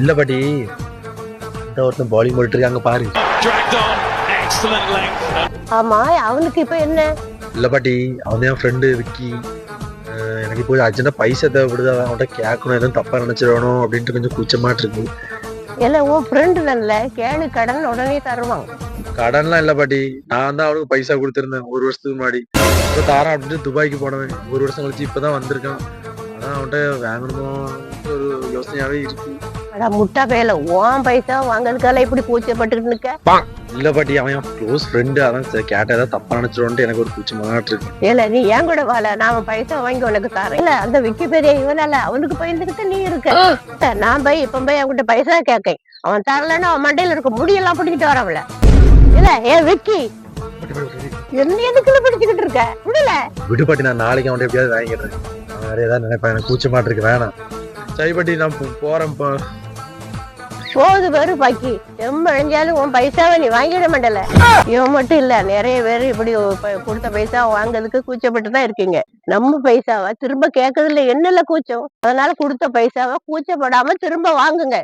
இல்ல பாட்டி. இந்த ஒருத்தன் பாலிங் போட்டு இருக்காங்க பாரு. ஆமா அவனுக்கு இப்ப என்ன? இல்ல பாட்டி அவன் என் ஃப்ரெண்டு விக்கி. எனக்கு இப்போ அர்ஜென்டா பைசா தேவைப்படுது அவன் அவன்கிட்ட கேட்கணும் எதுவும் தப்பா நினைச்சிடணும் அப்படின்ட்டு கொஞ்சம் கூச்சமாட்டு இருக்கு. இல்ல உன் ஃப்ரெண்டு நல்ல கேளு கடன் உடனே தருவாங்க. கடன்லாம் இல்ல பாட்டி. நான் தான் அவளுக்கு பைசா கொடுத்துருந்தேன். ஒரு வருஷத்துக்கு முன்னாடி. இப்போ தாரேன் அப்படின்ட்டு துபாய்க்கு போனவன். ஒரு வருஷம் கழிச்சு இப்பதான் வந்திருக்கான். அதான் அவன்கிட்ட வாங்கணுமோ ஒரு யோசனையாவே இருக்கு. அடா முட்டா பேல உன் பைசா வாங்கறதுக்கால இப்படி கூச்சப்பட்டுக்கிட்டு நிக்க? இல்ல பாட்டி அவன் க்ளோஸ் ஃப்ரெண்டு அதான் சரி, கேட்டா ஏதாவது தப்பா நினைச்சிடும்ட்டு எனக்கு ஒரு கூச்சமாட்டு இருக்கு இல்ல நீ ஏன் கூட வாழ? நான் பைசா வாங்கி உனக்கு தரேன். இல்ல அந்த விக்கி பெரிய இவனால அவனுக்கு பயந்துகிட்டு நீ இருக்க. நான் போய் இப்ப போய் அவன்கிட்ட பைசா கேட்கேன். அவன் தரலன்னா அவன் மண்டையில இருக்க முடியெல்லாம் பிடிக்கிட்டு வரவல இல்ல ஏன் விக்கி. என்ன எதுக்குள்ள பிடிச்சுக்கிட்டு இருக்க? முடியல விடு பாட்டி நான் நாளைக்கு அவன்கிட்ட எப்படியாவது வாங்கிடுறேன். அவன் வேற ஏதாவது நினைப்பான். எனக்கு கூச்சமாட்டு இருக்கு வேணாம். சரி பாட்டி நான் போ- போறேன் போது பேரு பாக்கி. எம்ப அழிஞ்சாலும் உன் பைசாவை நீ வாங்கிட மாட்டல இவன் மட்டும் இல்ல நிறைய பேர் இப்படி கொடுத்த பைசா வாங்குறதுக்கு கூச்சப்பட்டு தான் இருக்கீங்க. நம்ம பைசாவை திரும்ப கேட்கறதுல என்னல கூச்சம்? அதனால கொடுத்த பைசாவை கூச்சப்படாம திரும்ப வாங்குங்க.